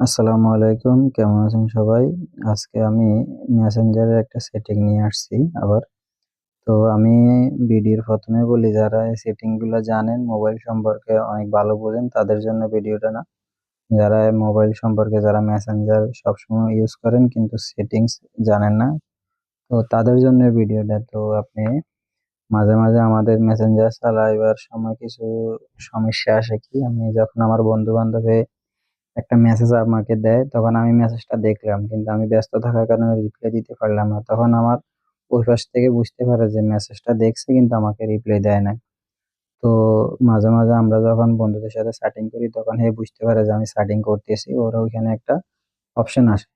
আসসালামু আলাইকুম, কেমন আছেন সবাই? আজকে আমি মেসেঞ্জারের একটা সেটিং নিয়ে আসছি আবার। তো আমি ভিডিওর প্রথমে বলি, যারা এই সেটিংগুলো জানেন মোবাইল সম্পর্কে অনেক ভালো বোঝেন, তাদের জন্য ভিডিওটা না। যারা মোবাইল সম্পর্কে যারা মেসেঞ্জার সবসময় ইউজ করেন, কিন্তু সেটিংস জানেন না, তো তাদের জন্য ভিডিওটা। তো আপনি মাঝে মাঝে আমাদের মেসেঞ্জার চালাইবার সময় কিছু সমস্যা আসে কি? আমি যখন আমার বন্ধু বান্ধবে একটা মেসেজ আমাকে দেয়, তখন আমি মেসেজটা দেখলাম, কিন্তু আমি ব্যস্ত থাকার কারণে রিপ্লাই দিতে পারলাম না। তখন আমার ওই পাশ থেকে বুঝতে পারে যে মেসেজটা দেখছে, কিন্তু আমাকে রিপ্লাই দেয় না তো মাঝে মাঝে আমরা যখন বন্ধুদের সাথে চ্যাটিং করি, তখন হে বুঝতে পারে যে আমি চ্যাটিং করতেছি, ওর ওইখানে একটা অপশন আসে।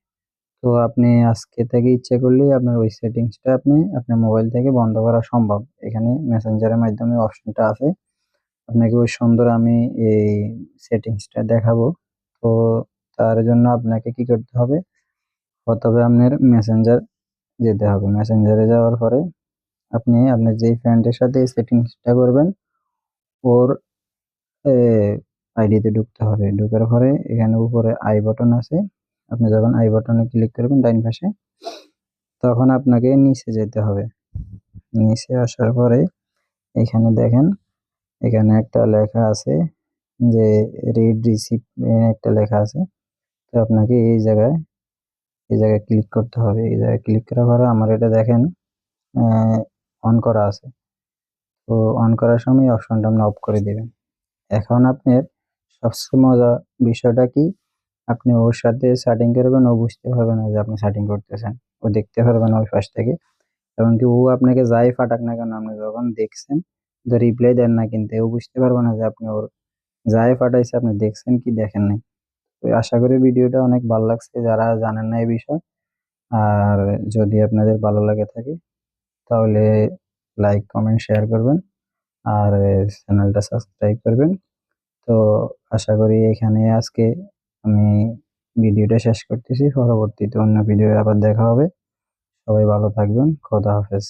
তো আপনি আজকে থেকে ইচ্ছে করলেই আপনার ওই সেটিংসটা আপনি, আপনার মোবাইল থেকে বন্ধ করা সম্ভব। এখানে মেসেঞ্জারের মাধ্যমে অপশনটা আছে আপনাকে ওই সুন্দর আমি এই সেটিংসটা দেখাবো। তো তার জন্য আপনাকে কি করতে হবে? প্রথমে আপনার মেসেঞ্জার যেতে হবে। মেসেঞ্জারে যাওয়ার পরে আপনি আপনার যেই ফ্রেন্ডের সাথে সেটিংসটা করবেন, ওর আইডিতে ঢুকতে হবে। ঢুকার পরে এখানে উপরে আই বাটন আছে। আপনি যখন আই বাটনে ক্লিক করবেন ডাইন পাশে, তখন আপনাকে নিচে যেতে হবে। নিচে আসার পরে এখানে দেখেন, এখানে একটা লেখা আছে যে রিড রিসিপ্ট একটা লেখা আছে। তো আপনাকে এই জায়গায় এই জায়গায় ক্লিক করতে হবে। এই জায়গায় ক্লিক করার পরে আমার এটা দেখেন অন করা আছে। তো অন করার সময় অপশনটা আপনি অফ করে দেবেন। এখন আপনার সবচেয়ে মজা বিষয়টা কি? আপনি ওর সাথে সেটিং করবেন, ও বুঝতে পারবে না যে আপনি সেটিং করতেছেন। ও দেখতে পারবে না ওই পাশ থেকে। এমনকি ও আপনাকে যাই ফাটাক না কেন, আপনি যখন দেখছেন রিপ্লাই দেন না কিন্তু। ও বুঝতে পারবে না যে আপনি ওর যাই পাঠাইছে, আপনি দেখছেন কি দেখেন নাই? তো আশা করি ভিডিওটা অনেক ভালো লাগছে, যারা জানেন না এই বিষয়। আর যদি আপনাদের ভালো লাগে থাকে, তাহলে লাইক কমেন্ট শেয়ার করবেন। আর চ্যানেলটা সাবস্ক্রাইব করবেন। তো আশা করি এখানে আজকে আমি ভিডিওটা শেষ করতেছি। পরবর্তীতে অন্য ভিডিও আবার দেখা হবে। সবাই ভালো থাকবেন। খোদা হাফেজ।